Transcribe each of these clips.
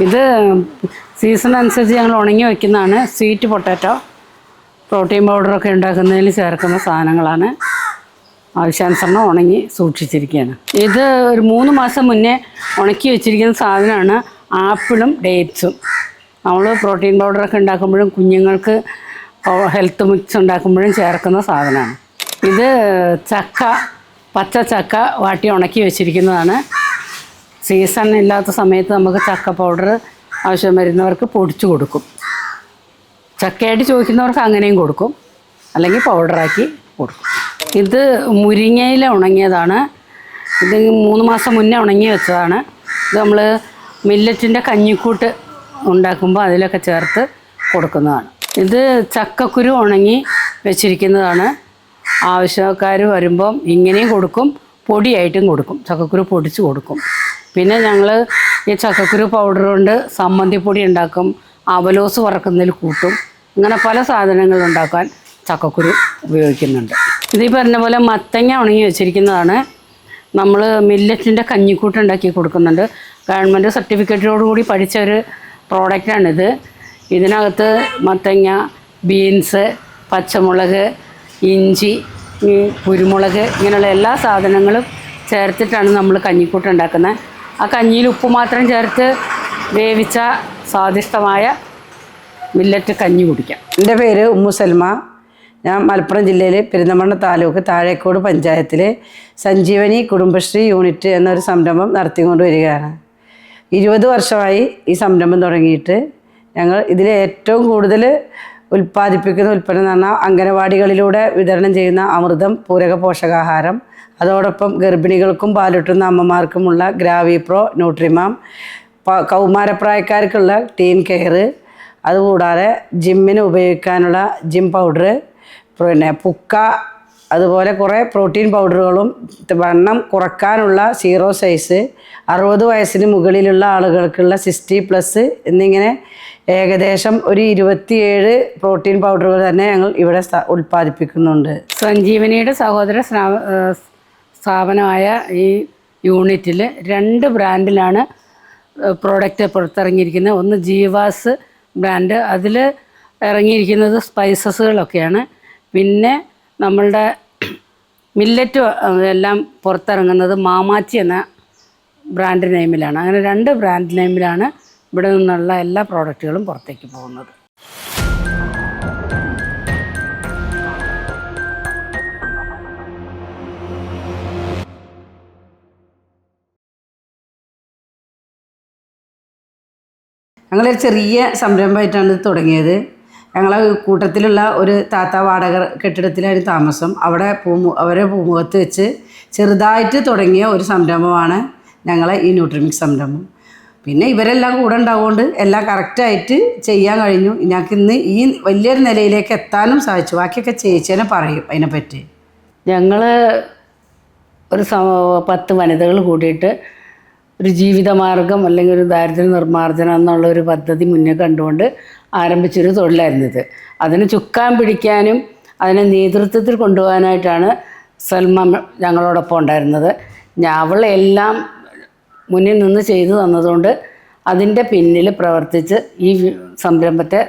ഇത് സീസൺ അനുസരിച്ച് ഞങ്ങൾ ഉണങ്ങി വയ്ക്കുന്നതാണ് സ്വീറ്റ് പൊട്ടാറ്റോ പ്രോട്ടീൻ പൗഡറൊക്കെ ഉണ്ടാക്കുന്നതിൽ ചേർക്കുന്ന സാധനങ്ങളാണ്. ആവശ്യാനുസരണം ഉണങ്ങി സൂക്ഷിച്ചിരിക്കുകയാണ്. ഇത് ഒരു മൂന്ന് മാസം മുന്നേ ഉണക്കി വെച്ചിരിക്കുന്ന സാധനമാണ്. ആപ്പിളും ഡേറ്റ്സും. നമ്മൾ പ്രോട്ടീൻ പൗഡറൊക്കെ ഉണ്ടാക്കുമ്പോഴും കുഞ്ഞുങ്ങൾക്ക് ഹെൽത്ത് മിക്സ് ഉണ്ടാക്കുമ്പോഴും ചേർക്കുന്ന സാധനമാണ്. ഇത് ചക്ക പച്ച ചക്ക വാട്ടി ഉണക്കി വെച്ചിരിക്കുന്നതാണ്. സീസൺ ഇല്ലാത്ത സമയത്ത് നമുക്ക് ചക്ക പൗഡർ ആവശ്യം വരുന്നവർക്ക് പൊടിച്ചു കൊടുക്കും. ചക്കയായിട്ട് ചോദിക്കുന്നവർക്ക് അങ്ങനെയും കൊടുക്കും. അല്ലെങ്കിൽ പൗഡറാക്കി കൊടുക്കും. ഇത് മുരിങ്ങയില ഉണങ്ങിയതാണ്. ഇത് മൂന്ന് മാസം മുന്നേ ഉണങ്ങി വെച്ചതാണ്. ഇത് നമ്മൾ മില്ലറ്റിന്റെ കഞ്ഞിക്കൂട്ട് ഉണ്ടാക്കുമ്പോൾ അതിലൊക്കെ ചേർത്ത് കൊടുക്കുന്നതാണ്. ഇത് ചക്കക്കുരു ഉണങ്ങി വെച്ചിരിക്കുന്നതാണ്. ആവശ്യക്കാർ വരുമ്പം ഇങ്ങനെയും കൊടുക്കും. പൊടിയായിട്ടും കൊടുക്കും. ചക്കക്കുരു പൊടിച്ച് കൊടുക്കും. പിന്നെ ഞങ്ങൾ ഈ ചക്കക്കുരു പൗഡർ കൊണ്ട് സമ്മന്തിപ്പൊടി ഉണ്ടാക്കും അവലോസ് വറക്കുന്നതിൽ കൂട്ടും. ഇങ്ങനെ പല സാധനങ്ങൾ ഉണ്ടാക്കാൻ ചക്കക്കുരു ഉപയോഗിക്കുന്നുണ്ട്. ഇത് പറഞ്ഞ പോലെ മത്തങ്ങ ഉണങ്ങി വെച്ചിരിക്കുന്നതാണ്. നമ്മൾ മില്ലറ്റിന്റെ കഞ്ഞിക്കൂട്ട് ഉണ്ടാക്കി കൊടുക്കുന്നുണ്ട്. ഗവൺമെന്റ് സർട്ടിഫിക്കറ്റോടുകൂടി പഠിച്ച ഒരു പ്രോഡക്റ്റാണിത് ഇതിനകത്ത് മത്തങ്ങ ബീൻസ് പച്ചമുളക് ഇഞ്ചി കുരുമുളക് ഇങ്ങനെയുള്ള എല്ലാ സാധനങ്ങളും ചേർത്തിട്ടാണ് നമ്മൾ കഞ്ഞിക്കൂട്ട് ഉണ്ടാക്കുന്നത്. ആ കഞ്ഞിയിൽ ഉപ്പ് മാത്രം ചേർത്ത് വേവിച്ച സ്വാദിഷ്ടമായ മില്ലറ്റ് കഞ്ഞി കുടിക്കാം. എന്റെ പേര് ഉമ്മു സൽമ. ഞാൻ മലപ്പുറം ജില്ലയിലെ പെരിന്തമണ്ണ താലൂക്ക് താഴേക്കോട് പഞ്ചായത്തിലെ സഞ്ജീവനി കുടുംബശ്രീ യൂണിറ്റ് എന്നൊരു സംരംഭം നടത്തിക്കൊണ്ട് വരികയാണ്. ഇരുപത് വർഷമായി ഈ സംരംഭം തുടങ്ങിയിട്ട് ഞങ്ങൾ ഇതിൽ ഏറ്റവും കൂടുതൽ ഉൽപ്പാദിപ്പിക്കുന്ന ഉൽപ്പന്നം എന്ന് പറഞ്ഞാൽ അംഗനവാടികളിലൂടെ വിതരണം ചെയ്യുന്ന അമൃതം പൂരക പോഷകാഹാരം അതോടൊപ്പം ഗർഭിണികൾക്കും പാലൂട്ടുന്ന അമ്മമാർക്കുമുള്ള ഗ്രാവി പ്രോ ന്യൂട്രിമാം കൗമാരപ്രായക്കാർക്കുള്ള ടീൻ കെയർ അതുകൂടാതെ ജിമ്മിന് ഉപയോഗിക്കാനുള്ള ജിം പൗഡർ പിന്നെ പുക്ക അതുപോലെ കുറേ പ്രോട്ടീൻ പൗഡറുകളും വണ്ണം കുറക്കാനുള്ള സീറോ സൈസ് അറുപത് വയസ്സിന് മുകളിലുള്ള ആളുകൾക്കുള്ള സിക്സ്റ്റി പ്ലസ് എന്നിങ്ങനെ ഏകദേശം ഒരു ഇരുപത്തിയേഴ് പ്രോട്ടീൻ പൗഡറുകൾ തന്നെ ഞങ്ങൾ ഇവിടെ ഉൽപ്പാദിപ്പിക്കുന്നുണ്ട്. സഞ്ജീവനിയുടെ സഹോദര സ്ഥാപനമായ ഈ യൂണിറ്റിൽ രണ്ട് ബ്രാൻഡിലാണ് പ്രോഡക്റ്റ് പുറത്തിറങ്ങിയിരിക്കുന്നത്. ഒന്ന് ജീവാസ് ബ്രാൻഡ്. അതിൽ ഇറങ്ങിയിരിക്കുന്നത് സ്പൈസസുകളൊക്കെയാണ്. പിന്നെ നമ്മളുടെ മില്ലറ്റ് എല്ലാം പുറത്തിറങ്ങുന്നത് മാമാച്ചി എന്ന ബ്രാൻഡ് നെയിമിലാണ്. അങ്ങനെ രണ്ട് ബ്രാൻഡ് നെയിമിലാണ് ഇവിടെ നിന്നുള്ള എല്ലാ പ്രോഡക്റ്റുകളും പുറത്തേക്ക് പോകുന്നത്. ഞങ്ങളൊരു ചെറിയ സംരംഭമായിട്ടാണ് തുടങ്ങിയത്. ഞങ്ങളെ കൂട്ടത്തിലുള്ള ഒരു താത്ത വാടക കെട്ടിടത്തിലായിരുന്നു താമസം. അവിടെ പൂമു അവരെ പൂമുഖത്ത് വെച്ച് ചെറുതായിട്ട് തുടങ്ങിയ ഒരു സംരംഭമാണ് ഞങ്ങളെ ഈ ന്യൂട്രിമിക്സ് സംരംഭം. പിന്നെ ഇവരെല്ലാം കൂടെ ഉണ്ടാവുകൊണ്ട് എല്ലാം കറക്റ്റായിട്ട് ചെയ്യാൻ കഴിഞ്ഞു. ഞങ്ങൾക്ക് ഇന്ന് ഈ വലിയൊരു നിലയിലേക്ക് എത്താനും സാധിച്ചു. ബാക്കിയൊക്കെ ചേച്ചേനെ പറയും അതിനെപ്പറ്റി. ഞങ്ങൾ ഒരു പത്ത് വനിതകൾ കൂടിയിട്ട് ഒരു ജീവിതമാർഗം അല്ലെങ്കിൽ ഒരു ദാരിദ്ര്യ നിർമ്മാർജനം എന്നുള്ള ഒരു പദ്ധതി മുന്നേ കണ്ടുകൊണ്ട് ആരംഭിച്ചൊരു തൊഴിലായിരുന്നു ഇത്. അതിന് ചുക്കാൻ പിടിക്കാനും അതിനെ നേതൃത്വത്തിൽ കൊണ്ടുപോകാനായിട്ടാണ് സൽമ ഞങ്ങളോടൊപ്പം ഉണ്ടായിരുന്നത്. എല്ലാം മുന്നിൽ നിന്ന് ചെയ്തു തന്നതുകൊണ്ട് അതിന്റെ പിന്നിൽ പ്രവർത്തിച്ച് ഈ സംരംഭത്തെ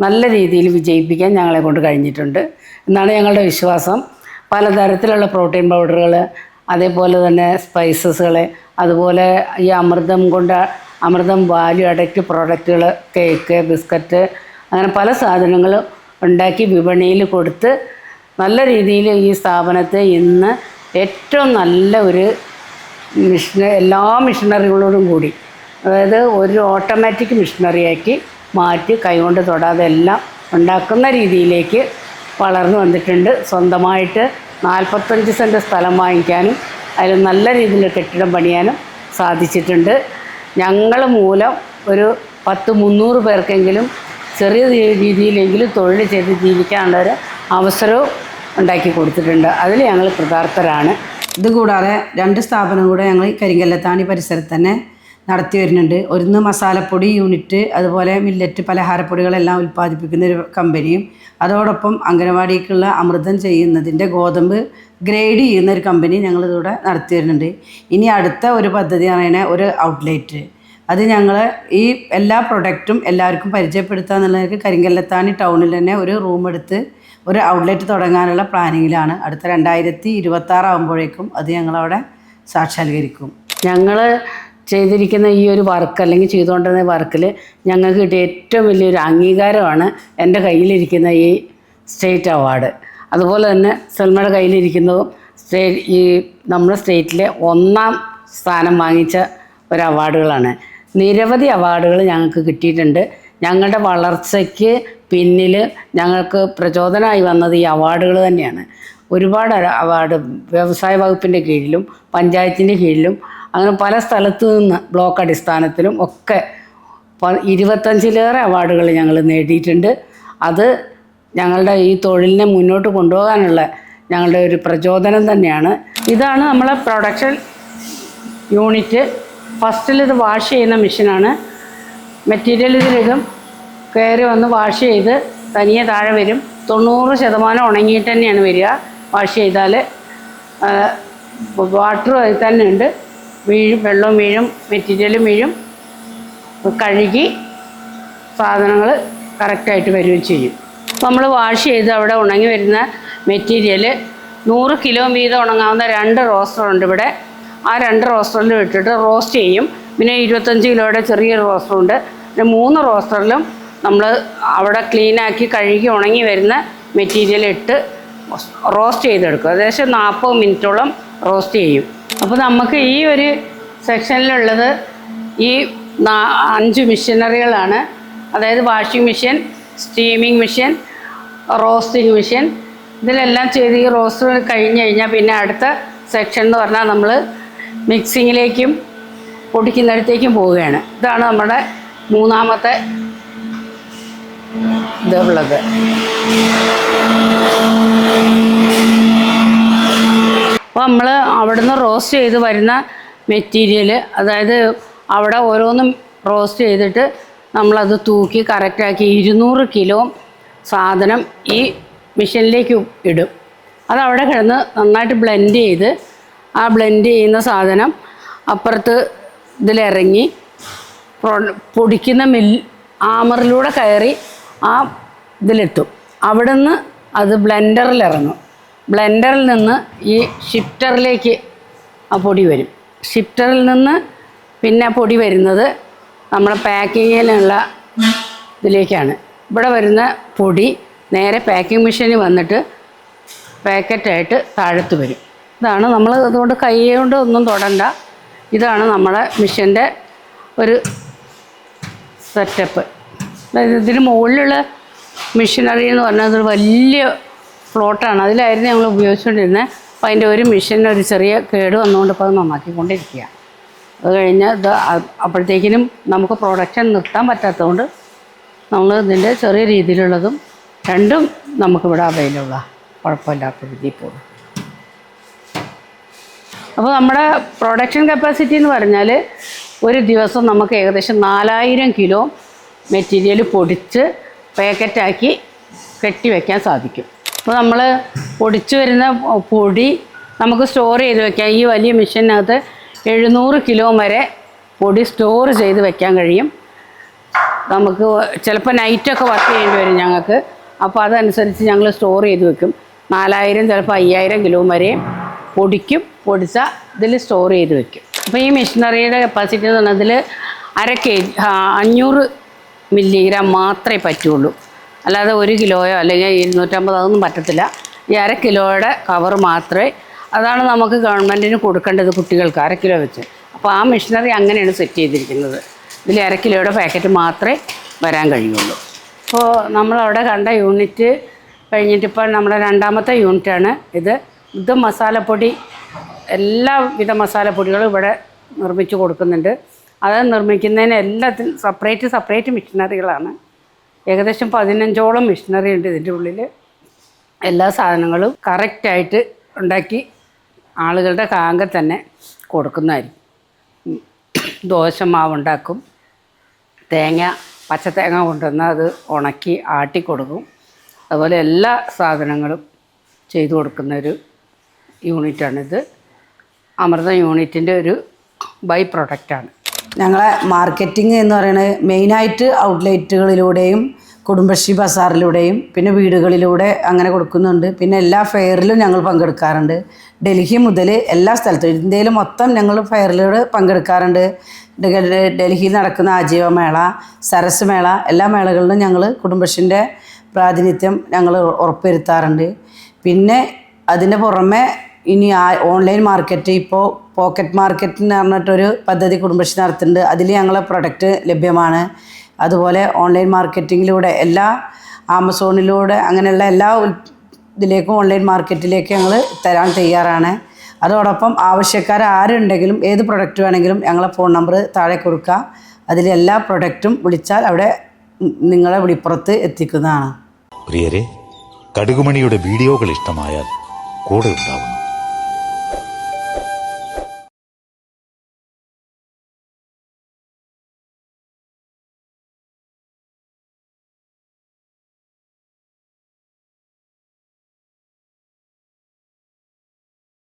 നല്ല രീതിയിൽ വിജയിപ്പിക്കാൻ ഞങ്ങളെ കൊണ്ട് കഴിഞ്ഞിട്ടുണ്ട്. എന്നാണ് ഞങ്ങളുടെ വിശ്വാസം. പലതരത്തിലുള്ള പ്രോട്ടീൻ പൗഡറുകൾ അതേപോലെ തന്നെ സ്പൈസസുകൾ അതുപോലെ ഈ അമൃതം കൊണ്ട് അമൃതം വാല്യൂ അഡക്റ്റ് പ്രോഡക്റ്റുകൾ കേക്ക് ബിസ്ക്കറ്റ് അങ്ങനെ പല സാധനങ്ങളും ഉണ്ടാക്കി വിപണിയിൽ കൊടുത്ത് നല്ല രീതിയിൽ ഈ സ്ഥാപനത്തെ ഇന്ന് ഏറ്റവും നല്ല ഒരു മിഷന എല്ലാ മിഷനറികളോടും കൂടി അതായത് ഒരു ഓട്ടോമാറ്റിക് മിഷനറിയാക്കി മാറ്റി കൈകൊണ്ട് തൊടാതെ എല്ലാം ഉണ്ടാക്കുന്ന രീതിയിലേക്ക് വളർന്നു വന്നിട്ടുണ്ട്. സ്വന്തമായിട്ട് നാൽപ്പത്തഞ്ച് സെന്റ് സ്ഥലം വാങ്ങിക്കാനും അതിൽ നല്ല രീതിയിൽ കെട്ടിടം പണിയാനും സാധിച്ചിട്ടുണ്ട്. ഞങ്ങൾ മൂലം ഒരു പത്ത് മുന്നൂറ് പേർക്കെങ്കിലും ചെറിയ രീതിയിലെങ്കിലും തൊഴിൽ ചെയ്ത് ജീവിക്കാനുള്ളൊരു അവസരവും ഉണ്ടാക്കി കൊടുത്തിട്ടുണ്ട്. അതിൽ ഞങ്ങൾ കൃതാർത്ഥരാണ്. ഇതുകൂടാതെ രണ്ട് സ്ഥാപനം കൂടെ ഞങ്ങൾ കരിങ്കല്ലത്താണി പരിസരത്ത് തന്നെ നടത്തി വരുന്നുണ്ട്. ഒന്ന് മസാലപ്പൊടി യൂണിറ്റ് അതുപോലെ മില്ലറ്റ് പലഹാരപ്പൊടികളെല്ലാം ഉൽപ്പാദിപ്പിക്കുന്ന ഒരു കമ്പനിയും അതോടൊപ്പം അംഗനവാടിക്കുള്ള അമൃതം ചെയ്യുന്നതിന്റെ ഗോതമ്പ് ഗ്രേഡ് ചെയ്യുന്ന ഒരു കമ്പനി ഞങ്ങളിതിവിടെ നടത്തി വരുന്നുണ്ട്. ഇനി അടുത്ത ഒരു പദ്ധതി പറയുന്നത് ഒരു ഔട്ട്ലെറ്റ് അത് ഞങ്ങൾ ഈ എല്ലാ പ്രൊഡക്റ്റും എല്ലാവർക്കും പരിചയപ്പെടുത്തുക എന്നുള്ളവർക്ക് കരിങ്കല്ലത്താണി ടൗണിൽ തന്നെ ഒരു റൂം എടുത്ത് ഒരു ഔട്ട്ലെറ്റ് തുടങ്ങാനുള്ള പ്ലാനിങ്ങിലാണ് അടുത്ത രണ്ടായിരത്തി ഇരുപത്തി ആറാകുമ്പോഴേക്കും അത് ഞങ്ങളവിടെ സാക്ഷാത്കരിക്കും. ഞങ്ങൾ ചെയ്തിരിക്കുന്ന ഈ ഒരു വർക്ക് അല്ലെങ്കിൽ ചെയ്തുകൊണ്ടിരുന്ന വർക്കിൽ ഞങ്ങൾക്ക് കിട്ടിയ ഏറ്റവും വലിയൊരു അംഗീകാരമാണ് എന്റെ കയ്യിലിരിക്കുന്ന ഈ സ്റ്റേറ്റ് അവാർഡ് അതുപോലെ തന്നെ സൽമയുടെ കയ്യിലിരിക്കുന്നതും സ്റ്റേ ഈ നമ്മുടെ സ്റ്റേറ്റിലെ ഒന്നാം സ്ഥാനം വാങ്ങിച്ച ഒരു അവാർഡുകളാണ് നിരവധി അവാർഡുകൾ ഞങ്ങൾക്ക് കിട്ടിയിട്ടുണ്ട്. ഞങ്ങളുടെ വളർച്ചയ്ക്ക് പിന്നിൽ ഞങ്ങൾക്ക് പ്രചോദനമായി വന്നത് ഈ അവാർഡുകൾ തന്നെയാണ്. ഒരുപാട് അവാർഡ് വ്യവസായ വകുപ്പിന്റെ കീഴിലും പഞ്ചായത്തിന്റെ കീഴിലും അങ്ങനെ പല സ്ഥലത്തു നിന്ന് ബ്ലോക്ക് അടിസ്ഥാനത്തിലും ഒക്കെ ഇരുപത്തഞ്ചിലേറെ അവാർഡുകൾ ഞങ്ങൾ നേടിയിട്ടുണ്ട്. അത് ഞങ്ങളുടെ ഈ തൊഴിലിനെ മുന്നോട്ട് കൊണ്ടുപോകാനുള്ള ഞങ്ങളുടെ ഒരു പ്രചോദനം തന്നെയാണ്. ഇതാണ് നമ്മളെ പ്രൊഡക്ഷൻ യൂണിറ്റ് ഫസ്റ്റിൽ ഇത് വാഷ് ചെയ്യുന്ന മെഷീനാണ് മെറ്റീരിയൽ ഇതിലിടും. കയറി വന്ന് വാഷ് ചെയ്ത് തനിയെ താഴെ വരും. തൊണ്ണൂറ് ശതമാനം ഉണങ്ങിയിട്ട് തന്നെയാണ് വരിക. വാഷ് ചെയ്താൽ വാട്ടർ അതിൽ തന്നെ ഉണ്ട്. വീഴും വെള്ളം വീഴും മെറ്റീരിയലും വീഴും കഴുകി സാധനങ്ങൾ കറക്റ്റായിട്ട് വരികയും ചെയ്യും. നമ്മൾ വാഷ് ചെയ്ത് അവിടെ ഉണങ്ങി വരുന്ന മെറ്റീരിയൽ നൂറ് കിലോ വീതം ഉണങ്ങാവുന്ന രണ്ട് റോസ്റ്ററുണ്ട് ഇവിടെ. ആ രണ്ട് റോസ്റ്ററിൽ ഇട്ടിട്ട് റോസ്റ്റ് ചെയ്യും. പിന്നെ ഇരുപത്തഞ്ച് കിലോയുടെ ചെറിയൊരു റോസ്റ്ററുണ്ട് പിന്നെ മൂന്ന് റോസ്റ്ററിലും നമ്മൾ അവിടെ ക്ലീനാക്കി കഴുകി ഉണങ്ങി വരുന്ന മെറ്റീരിയൽ ഇട്ട് റോസ്റ്റ് ചെയ്തെടുക്കും. ഏകദേശം നാൽപ്പത് മിനിറ്റോളം റോസ്റ്റ് ചെയ്യും. അപ്പോൾ നമുക്ക് ഈ ഒരു സെക്ഷനിലുള്ളത് ഈ അഞ്ച് മെഷീനറികളാണ്. അതായത് washing machine steaming machine roasting machine. ഇതിലെല്ലാം ചെയ്ത് ഈ റോസ്റ്റ് കഴിഞ്ഞ് കഴിഞ്ഞാൽ പിന്നെ അടുത്ത സെക്ഷൻ എന്ന് പറഞ്ഞാൽ നമ്മൾ മിക്സിങ്ങിലേക്കും പൊടിക്കുന്നിടത്തേക്കും പോവുകയാണ്. ഇതാണ് നമ്മുടെ മൂന്നാമത്തെ ഇതുള്ളത് അപ്പോൾ നമ്മൾ അവിടുന്ന് റോസ്റ്റ് ചെയ്ത് വരുന്ന മെറ്റീരിയൽ അതായത് അവിടെ ഓരോന്നും റോസ്റ്റ് ചെയ്തിട്ട് നമ്മളത് തൂക്കി കറക്റ്റാക്കി ഇരുന്നൂറ് കിലോ സാധനം ഈ മെഷീനിലേക്ക് ഇടും. അതവിടെ കിടന്ന് നന്നായിട്ട് ബ്ലെൻഡ് ചെയ്ത് ആ ബ്ലെൻഡ് ചെയ്യുന്ന സാധനം അപ്പുറത്ത് ഇതിലിറങ്ങി പൊടിക്കുന്ന മിൽ ആമറിലൂടെ കയറി ആ ഇതിലെത്തും. അവിടെ നിന്ന് അത് ബ്ലെൻഡറിൽ ഇറങ്ങും ബ്ലെൻഡറിൽ നിന്ന് ഈ ഷിഫ്റ്ററിലേക്ക് ആ പൊടി വരും. ഷിഫ്റ്ററിൽ നിന്ന് പിന്നെ പൊടി വരുന്നത് നമ്മുടെ പാക്കിങ്ങിനുള്ള ഇതിലേക്കാണ്. ഇവിടെ വരുന്ന പൊടി നേരെ പാക്കിംഗ് മെഷീനിൽ വന്നിട്ട് പാക്കറ്റായിട്ട് താഴത്ത് വരും. ഇതാണ് നമ്മൾ അതുകൊണ്ട് കൈ കൊണ്ട് ഒന്നും തൊടണ്ട. ഇതാണ് നമ്മുടെ മെഷീന്റെ ഒരു സെറ്റപ്പ് ഇതിന് മുകളിലുള്ള മെഷീനറി എന്ന് പറഞ്ഞാൽ അതൊരു വലിയ ഫ്ലോട്ടാണ് അതിലായിരുന്നു ഞങ്ങൾ ഉപയോഗിച്ചുകൊണ്ടിരുന്നത്. അപ്പോൾ അതിന്റെ ഒരു മെഷീന് ഒരു ചെറിയ കേട് വന്നുകൊണ്ട് ഇപ്പോൾ അത് നന്നാക്കിക്കൊണ്ടിരിക്കുക. അത് കഴിഞ്ഞ് ഇത് അപ്പോഴത്തേക്കിനും നമുക്ക് പ്രൊഡക്ഷൻ നിർത്താൻ പറ്റാത്തതുകൊണ്ട് നമ്മൾ ഇതിന്റെ ചെറിയ രീതിയിലുള്ളതും രണ്ടും നമുക്കിവിടെ അവൈലബിളാണ് കുഴപ്പമില്ലാത്ത രീതിയിൽ പോകും. അപ്പോൾ നമ്മുടെ പ്രൊഡക്ഷൻ കപ്പാസിറ്റി എന്ന് പറഞ്ഞാൽ ഒരു ദിവസം നമുക്ക് ഏകദേശം നാലായിരം കിലോ മെറ്റീരിയൽ പൊടിച്ച് പാക്കറ്റാക്കി കെട്ടി വയ്ക്കാൻ സാധിക്കും. അപ്പോൾ നമ്മൾ പൊടിച്ചു വരുന്ന പൊടി നമുക്ക് സ്റ്റോർ ചെയ്ത് വെക്കാം. ഈ വലിയ മെഷീനകത്ത് എഴുന്നൂറ് കിലോ വരെ പൊടി സ്റ്റോർ ചെയ്ത് വെക്കാൻ കഴിയും. നമുക്ക് ചിലപ്പോൾ നൈറ്റൊക്കെ വർക്ക് ചെയ്യേണ്ടി വരും ഞങ്ങൾക്ക്. അപ്പോൾ അതനുസരിച്ച് ഞങ്ങൾ സ്റ്റോർ ചെയ്ത് വെക്കും. നാലായിരം ചിലപ്പോൾ അയ്യായിരം കിലോ വരെ പൊടിക്കും. പൊടിച്ച ഇതിൽ സ്റ്റോർ ചെയ്ത് വെക്കും. അപ്പോൾ ഈ മെഷീനറിയുടെ കപ്പാസിറ്റി എന്ന് പറഞ്ഞാൽ അര കെ ജി അഞ്ഞൂറ് മില്ലിഗ്രാം മാത്രമേ പറ്റുള്ളൂ. അല്ലാതെ ഒരു കിലോയോ അല്ലെങ്കിൽ ഇരുന്നൂറ്റമ്പത് അതൊന്നും പറ്റത്തില്ല. ഈ അര കിലോയുടെ കവർ മാത്രമേ അതാണ് നമുക്ക് ഗവൺമെന്റിന് കൊടുക്കേണ്ടത് കുട്ടികൾക്ക് അര കിലോ വെച്ച്. അപ്പോൾ ആ മെഷീനറി അങ്ങനെയാണ് സെറ്റ് ചെയ്തിരിക്കുന്നത്. ഇതിൽ അര കിലോയുടെ പാക്കറ്റ് മാത്രമേ വരാൻ കഴിയുള്ളൂ. അപ്പോൾ നമ്മളവിടെ കണ്ട യൂണിറ്റ് കഴിഞ്ഞിട്ട് ഇപ്പോൾ നമ്മുടെ രണ്ടാമത്തെ യൂണിറ്റാണ് ഇത്. ഇത് മസാലപ്പൊടി എല്ലാവിധ മസാലപ്പൊടികളും ഇവിടെ നിർമ്മിച്ച് കൊടുക്കുന്നുണ്ട്. അത് നിർമ്മിക്കുന്നതിന് എല്ലാത്തിനും സെപ്പറേറ്റ് സെപ്പറേറ്റ് മെഷീനറികളാണ് ഏകദേശം പതിനഞ്ചോളം മെഷീനറി ഉണ്ട് ഇതിന്റെ ഉള്ളിൽ എല്ലാ സാധനങ്ങളും കറക്റ്റായിട്ട് ഉണ്ടാക്കി ആളുകളുടെ കാങ്ക തന്നെ കൊടുക്കുന്നതായിരിക്കും. ഉം. ദോശ മാവ് ഉണ്ടാക്കും. തേങ്ങ പച്ചത്തേങ്ങ കൊണ്ടുവന്ന് അത് ഉണക്കി ആട്ടി കൊടുക്കും. അതുപോലെ എല്ലാ സാധനങ്ങളും ചെയ്തു കൊടുക്കുന്ന ഒരു യൂണിറ്റാണിത് അമൃത യൂണിറ്റിന്റെ ഒരു ബൈ പ്രൊഡക്റ്റാണ് ഞങ്ങളെ മാർക്കറ്റിംഗ് എന്ന് പറയുന്നത് മെയിനായിട്ട് ഔട്ട്ലെറ്റുകളിലൂടെയും കുടുംബശ്രീ ബസാറിലൂടെയും പിന്നെ വീടുകളിലൂടെ അങ്ങനെ കൊടുക്കുന്നുണ്ട്. പിന്നെ എല്ലാ ഫെയറിലും ഞങ്ങൾ പങ്കെടുക്കാറുണ്ട്. ഡൽഹി മുതൽ എല്ലാ സ്ഥലത്തും ഇന്ത്യയിൽ മൊത്തം ഞങ്ങൾ ഫെയറിലൂടെ പങ്കെടുക്കാറുണ്ട്. ഡൽഹിയിൽ നടക്കുന്ന ആജീവ മേള സരസ് മേള എല്ലാ മേളകളിലും ഞങ്ങൾ കുടുംബശ്രീന്റെ പ്രാതിനിധ്യം ഞങ്ങൾ ഉറപ്പുവരുത്താറുണ്ട്. പിന്നെ അതിന് പുറമെ ഇനി ആ ഓൺലൈൻ മാർക്കറ്റ് ഇപ്പോൾ പോക്കറ്റ് മാർക്കറ്റ് എന്ന് പറഞ്ഞിട്ടൊരു പദ്ധതി കുടുംബശ്രീ നടത്തുന്നുണ്ട് അതിൽ ഞങ്ങളെ പ്രൊഡക്റ്റ് ലഭ്യമാണ്. അതുപോലെ ഓൺലൈൻ മാർക്കറ്റിങ്ങിലൂടെ എല്ലാ ആമസോണിലൂടെ അങ്ങനെയുള്ള എല്ലാ ഇതിലേക്കും ഓൺലൈൻ മാർക്കറ്റിലേക്ക് ഞങ്ങൾ തരാൻ തയ്യാറാണ്. അതോടൊപ്പം ആവശ്യക്കാർ ആരുണ്ടെങ്കിലും ഏത് പ്രൊഡക്റ്റ് വേണമെങ്കിലും ഞങ്ങളെ ഫോൺ നമ്പർ താഴെ കൊടുക്കുക അതിലെല്ലാ പ്രൊഡക്റ്റും വിളിച്ചാൽ അവിടെ നിങ്ങളെ വിളിപ്പുറത്ത് എത്തിക്കുന്നതാണ്. പ്രിയരെ കടുകുമണിയുടെ വീഡിയോകൾ ഇഷ്ടമായാൽ കൂടെ ഉണ്ടാവുന്നു